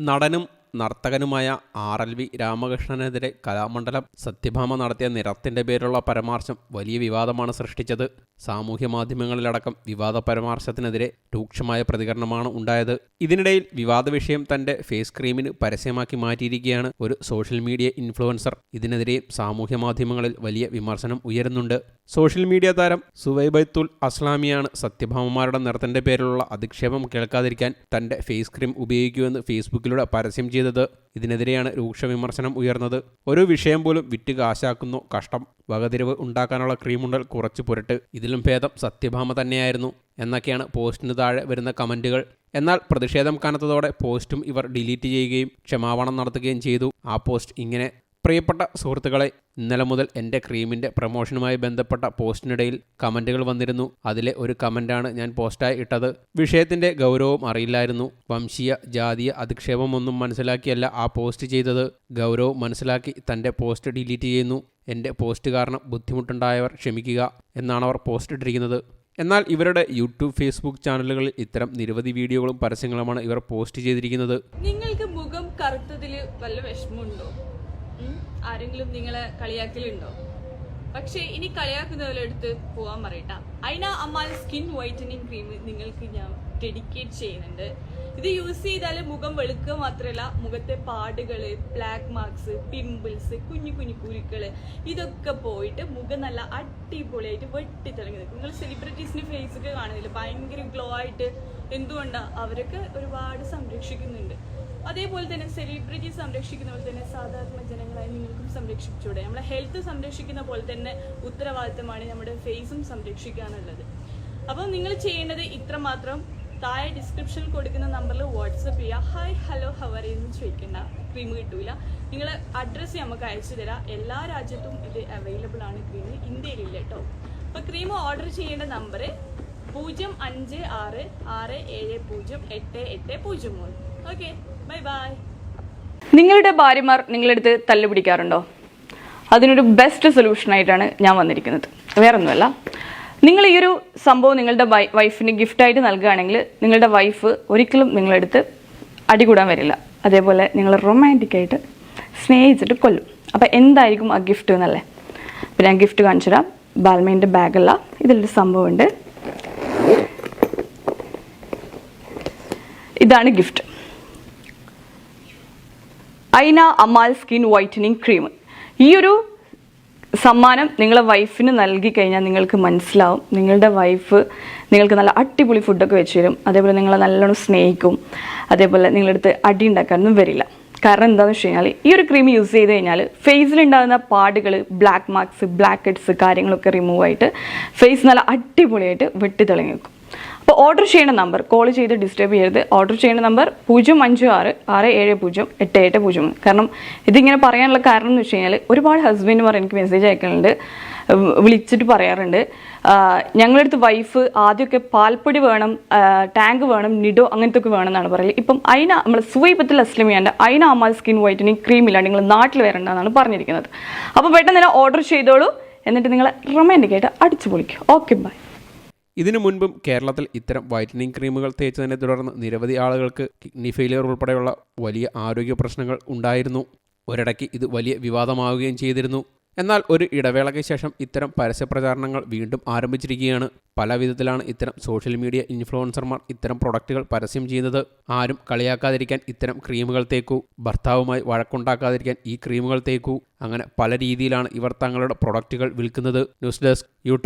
നടനും നർത്തകനുമായ R L V രാമകൃഷ്ണനെതിരെ കലാമണ്ഡലം സത്യഭാമ നടത്തിയ നിറത്തിന്റെ പേരിലുള്ള പരാമർശം വലിയ വിവാദമാണ് സൃഷ്ടിച്ചത്. സാമൂഹ്യ മാധ്യമങ്ങളിലടക്കം വിവാദ പരാമർശത്തിനെതിരെ രൂക്ഷമായ പ്രതികരണമാണ് ഉണ്ടായത്. ഇതിനിടയിൽ വിവാദ വിഷയം തന്റെ ഫേസ് ക്രീമിന് പരസ്യമാക്കി മാറ്റിയിരിക്കുകയാണ് ഒരു സോഷ്യൽ മീഡിയ ഇൻഫ്ലുവൻസർ. ഇതിനെതിരെ സാമൂഹ്യ മാധ്യമങ്ങളിൽ വലിയ വിമർശനം ഉയരുന്നുണ്ട്. സോഷ്യൽ മീഡിയ താരം സുവൈബത്തുൽ അസ്ലാമിയാണ് സത്യഭാമമാരുടെ നിറത്തിന്റെ പേരിലുള്ള അധിക്ഷേപം കേൾക്കാതിരിക്കാൻ തന്റെ ഫേസ് ക്രീം ഉപയോഗിക്കുമെന്ന് ഫേസ്ബുക്കിലൂടെ പരസ്യം ചെയ്തത്. ഇതിനെതിരെയാണ് രൂക്ഷ വിമർശനം ഉയർന്നത്. ഒരു വിഷയം പോലും വിറ്റ് കാശാക്കുന്നു കഷ്ടം. വകതിരിവ് ഉണ്ടാക്കാനുള്ള ക്രീമുണ്ടൽ കുറച്ച് പുരട്ട്. ഇതിലും ഭേദം സത്യഭാമ തന്നെയായിരുന്നു. എന്നൊക്കെയാണ് പോസ്റ്റിന് താഴെ വരുന്ന കമന്റുകൾ. എന്നാൽ പ്രതിഷേധം കനത്തതോടെ പോസ്റ്റും ഇവർ ഡിലീറ്റ് ചെയ്യുകയും ക്ഷമാപണം നടത്തുകയും ചെയ്തു. ആ പോസ്റ്റ് ഇങ്ങനെ പ്രിയപ്പെട്ട സുഹൃത്തുക്കളെ ഇന്നലെ മുതൽ എന്റെ ക്രീമിന്റെ പ്രൊമോഷനുമായി ബന്ധപ്പെട്ട പോസ്റ്റിനിടയിൽ കമന്റുകൾ വന്നിരുന്നു. അതിലെ ഒരു കമന്റാണ് ഞാൻ പോസ്റ്റായി ഇട്ടത്. വിഷയത്തിന്റെ ഗൗരവം അറിയില്ലായിരുന്നു. വംശീയ ജാതീയ അധിക്ഷേപമൊന്നും മനസ്സിലാക്കിയല്ല ആ പോസ്റ്റ് ചെയ്തത്. ഗൗരവം മനസ്സിലാക്കി തന്റെ പോസ്റ്റ് ഡിലീറ്റ് ചെയ്യുന്നു. എന്റെ പോസ്റ്റ് കാരണം ബുദ്ധിമുട്ടുണ്ടായവർ ക്ഷമിക്കുക എന്നാണ് അവർ പോസ്റ്റ് ഇട്ടിരിക്കുന്നത്. എന്നാൽ ഇവരുടെ യൂട്യൂബ് ഫേസ്ബുക്ക് ചാനലുകളിൽ ഇത്തരം നിരവധി വീഡിയോകളും പരസ്യങ്ങളുമാണ് ഇവർ പോസ്റ്റ് ചെയ്തിരിക്കുന്നത്. നിങ്ങൾക്ക് മുഖം കറുത്തതിൽ വല്ല വിഷമമുണ്ടോ? ആരെങ്കിലും നിങ്ങളെ കളിയാക്കലുണ്ടോ? പക്ഷെ ഇനി കളിയാക്കുന്നവരെടുത്ത് പോവാൻ പറയട്ട. അയിന അമ്മാൽ സ്കിൻ വൈറ്റനിങ് ക്രീം നിങ്ങൾക്ക് ഞാൻ ഡെഡിക്കേറ്റ് ചെയ്യുന്നുണ്ട്. ഇത് യൂസ് ചെയ്താൽ മുഖം വെളുക്കുക മാത്രമല്ല മുഖത്തെ പാടുകൾ ബ്ലാക്ക് മാർക്സ് പിമ്പിൾസ് കുഞ്ഞു കുഞ്ഞു കുരുക്കൾ ഇതൊക്കെ പോയിട്ട് മുഖം നല്ല അടിപൊളിയായിട്ട് വെട്ടി തിളങ്ങി നിൽക്കും. നിങ്ങൾ സെലിബ്രിറ്റീസിന്റെ ഫേസ് ഒക്കെ കാണുന്നില്ല? ഭയങ്കര ഗ്ലോ ആയിട്ട് എന്തുകൊണ്ടാണ് അവരൊക്കെ ഒരുപാട് സംരക്ഷിക്കുന്നുണ്ട്. അതേപോലെ തന്നെ സെലിബ്രിറ്റി സംരക്ഷിക്കുന്ന പോലെ തന്നെ സാധാരണ ജനങ്ങളായി നിങ്ങൾക്കും സംരക്ഷിച്ചൂടെ. നമ്മളെ ഹെൽത്ത് സംരക്ഷിക്കുന്ന പോലെ തന്നെ ഉത്തരവാദിത്തമാണ് നമ്മുടെ ഫേസും സംരക്ഷിക്കാനുള്ളത് അപ്പോൾ നിങ്ങൾ ചെയ്യേണ്ടത് ഇത്ര മാത്രം താഴെ ഡിസ്ക്രിപ്ഷനിൽ കൊടുക്കുന്ന നമ്പറിൽ വാട്സപ്പ് ചെയ്യുക. ഹായ് ഹലോ ഹവർ എന്ന് ചോദിക്കേണ്ട. ക്രീം കിട്ടൂല. നിങ്ങൾ അഡ്രസ്സ് നമുക്ക് അയച്ചു തരാം. എല്ലാ രാജ്യത്തും ഇത് അവൈലബിൾ ആണ് ക്രീം ഇന്ത്യയിലില്ല കേട്ടോ. അപ്പോൾ ക്രീം ഓർഡർ ചെയ്യേണ്ട നമ്പർ പൂജ്യം അഞ്ച് ആറ് ആറ് ഏഴ് പൂജ്യം എട്ട് എട്ട് പൂജ്യം മൂന്ന്. ഓക്കെ ബൈ ബൈ നിങ്ങളുടെ ഭാര്യമാർ നിങ്ങളെടുത്ത് തല്ലുപിടിക്കാറുണ്ടോ അതിനൊരു ബെസ്റ്റ് സൊല്യൂഷനായിട്ടാണ് ഞാൻ വന്നിരിക്കുന്നത്. വേറൊന്നുമല്ല. നിങ്ങൾ ഈ ഒരു സംഭവം നിങ്ങളുടെ വൈഫിന് ഗിഫ്റ്റായിട്ട് നൽകുകയാണെങ്കിൽ നിങ്ങളുടെ വൈഫ് ഒരിക്കലും നിങ്ങളെടുത്ത് അടികൂടാൻ വരില്ല. അതേപോലെ നിങ്ങൾ റൊമാന്റിക്കായിട്ട് സ്നേഹിച്ചിട്ട് കൊല്ലും. അപ്പോൾ എന്തായിരിക്കും ആ ഗിഫ്റ്റ് എന്നല്ലേ? അപ്പോൾ ഞാൻ ഗിഫ്റ്റ് കാണിച്ചു തരാം. ബാൽമേന്റെ ബാഗല്ല ഇതിലൊരു സംഭവമുണ്ട്. ഇതാണ് ഗിഫ്റ്റ് ഐന അമാൽ സ്കിൻ വൈറ്റനിങ് ക്രീം ഈ ഒരു സമ്മാനം നിങ്ങളെ വൈഫിന് നൽകി കഴിഞ്ഞാൽ നിങ്ങൾക്ക് മനസ്സിലാവും. നിങ്ങളുടെ വൈഫ് നിങ്ങൾക്ക് നല്ല അടിപൊളി ഫുഡൊക്കെ വെച്ച് തരും. അതേപോലെ നിങ്ങളെ നല്ലോണം സ്നേഹിക്കും. അതേപോലെ നിങ്ങളടുത്ത് അടി ഉണ്ടാക്കാനൊന്നും വരില്ല. കാരണം എന്താണെന്ന് വെച്ച് കഴിഞ്ഞാൽ ഈ ഒരു ക്രീം യൂസ് ചെയ്ത് കഴിഞ്ഞാൽ ഫേസിലുണ്ടാകുന്ന പാടുകൾ ബ്ലാക്ക് മാർക്സ് ബ്ലാക്ക് ഹെഡ്സ് കാര്യങ്ങളൊക്കെ റിമൂവ് ആയിട്ട് ഫേസ് നല്ല അടിപൊളിയായിട്ട് വെട്ടി തിളങ്ങി വെക്കും അപ്പോൾ ഓർഡർ ചെയ്യുന്ന നമ്പർ കോൾ ചെയ്ത് ഡിസ്റ്റർബ് ചെയ്യരുത്. ഓർഡർ ചെയ്യുന്ന നമ്പർ പൂജ്യം അഞ്ച് ആറ് ആറ് ഏഴ് പൂജ്യം എട്ട് എട്ട് പൂജ്യം. കാരണം ഇതിങ്ങനെ പറയാനുള്ള കാരണം എന്ന് വെച്ച് കഴിഞ്ഞാൽ ഒരുപാട് ഹസ്ബൻഡുമാർ എനിക്ക് മെസ്സേജ് അയക്കുന്നുണ്ട് വിളിച്ചിട്ട് പറയാറുണ്ട്. ഞങ്ങളടുത്ത് വൈഫ് ആദ്യമൊക്കെ പാൽപ്പൊടി വേണം ടാങ്ക് വേണം നിഡോ അങ്ങനത്തെ ഒക്കെ വേണം എന്നാണ് പറയൽ. ഇപ്പം അയിന നമ്മൾ സുവൈപത്തിൽ അസ്ലമിയാണ്ട് അയിന അമാൽ സ്കിൻ വൈറ്റനിങ് ഇല്ലാണ്ട് നിങ്ങൾ നാട്ടിൽ വരണ്ടെന്നാണ് പറഞ്ഞിരിക്കുന്നത്. അപ്പോൾ പെട്ടെന്ന് തന്നെ ഓർഡർ ചെയ്തോളൂ. എന്നിട്ട് നിങ്ങൾ റൊമാന്റിക്കായിട്ട് അടിച്ചു പൊളിക്കും. ഓക്കെ ബൈ ഇതിനു മുൻപും കേരളത്തിൽ ഇത്തരം വൈറ്റനിങ് ക്രീമുകൾ തേച്ചതിനെ തുടർന്ന് നിരവധി ആളുകൾക്ക് കിഡ്നി ഫെയിലിയർ ഉൾപ്പെടെയുള്ള വലിയ ആരോഗ്യ പ്രശ്നങ്ങൾ ഉണ്ടായിരുന്നു. ഒരിടയ്ക്ക് ഇത് വലിയ വിവാദമാവുകയും ചെയ്തിരുന്നു. എന്നാൽ ഒരു ഇടവേളയ്ക്ക് ശേഷം ഇത്തരം പരസ്യപ്രചാരണങ്ങൾ വീണ്ടും ആരംഭിച്ചിരിക്കുകയാണ്. പല വിധത്തിലാണ് ഇത്തരം സോഷ്യൽ മീഡിയ ഇൻഫ്ലുവൻസർമാർ ഇത്തരം പ്രൊഡക്റ്റുകൾ പരസ്യം ചെയ്യുന്നത്. ആരും കളിയാക്കാതിരിക്കാൻ ഇത്തരം ക്രീമുകൾ തേക്കൂ. ഭർത്താവുമായി വഴക്കുണ്ടാക്കാതിരിക്കാൻ ഈ ക്രീമുകൾ തേക്കൂ. അങ്ങനെ പല രീതിയിലാണ് ഇവർ തങ്ങളുടെ പ്രൊഡക്റ്റുകൾ വിൽക്കുന്നത്. News desk U